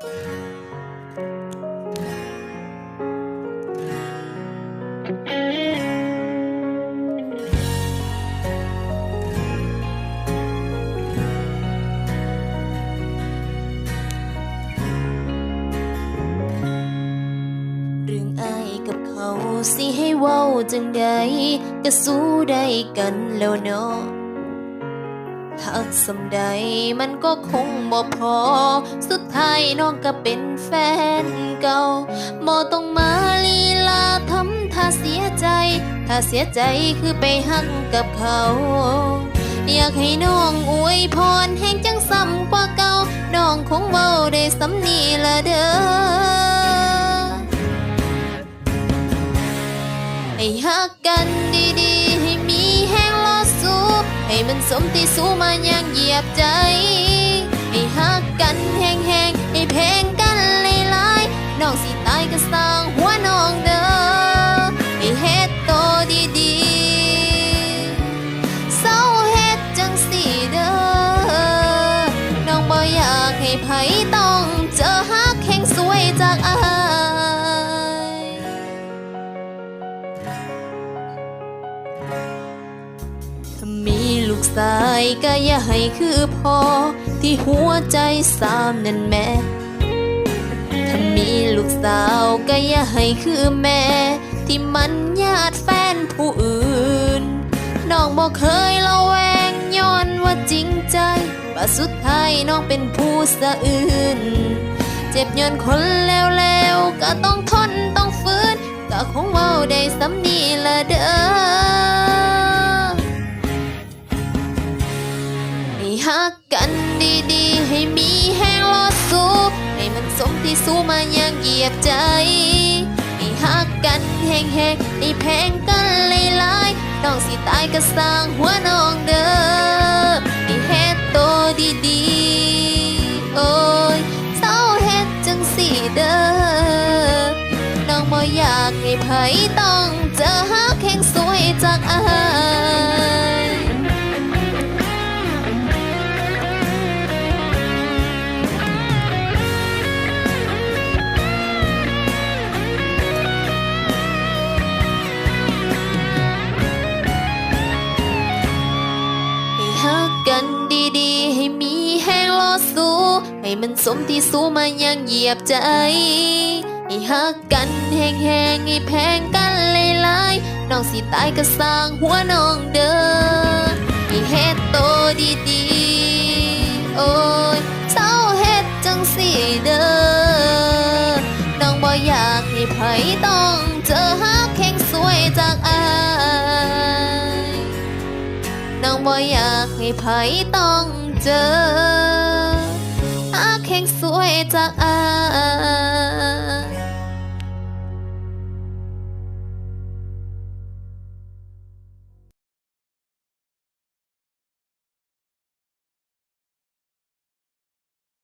สิให้เว้าจังใดก็สู้ได้กันแล้วเนาะ หักสำใดมันก็คงบ่พอ สุดท้ายน้องก็เป็นแฟนเก่าบ่ต้องมาลีลาทำท่าเสียใจ ถ้าเสียใจคือไปหักกับเขา อยากให้น้องอวยพรแห่งจังซ้ำกว่าเก่า น้องคงเว้าได้สำนีละเด้อ ที่สู้มายังเหยียบใจ กชายก็อย่าให้คือพ่อที่หัวใจสามนั่นแม่ถ้ามีลูกสาวก็อย่าให้คือแม่ ที่มันญาติแฟนผู้อื่น น้องบอกเคยระแวงย้อนว่าจริงใจว่าสุดท้ายน้องเป็นผู้สะอื่น เจ็บย้อนคนแล้วๆก็ต้องทนต้องฟื้นก็คงเว้าได้สำนีละเด้อ สมที่สู้มายังเหยียบใจให้หักกันแห้งๆให้แพงกันหลายๆน้องสิตายก็สร้างหัวน้องเด้อให้เฮ็ดโตวดีๆ โอ้ยเศร้าเฮ็ดจังสีเด้อน้องบ่อยากให้ไผต่อ ให้มันสมที่สู้มายังเหยียบใจ ให้หักกันแห้งๆให้แพงกันหลายๆน้องสิตายก็สร้างหัวน้องเด้อให้เฮ็ดโตวดีๆ โอ้ยเศร้าเฮ็ดจังสิเด้อน้องบ่อยากให้ไผต้องเจอหักแห่งสวยจากอายน้องบ่อยากให้ไผต้องเจอ อาแข่งสวยจากอาย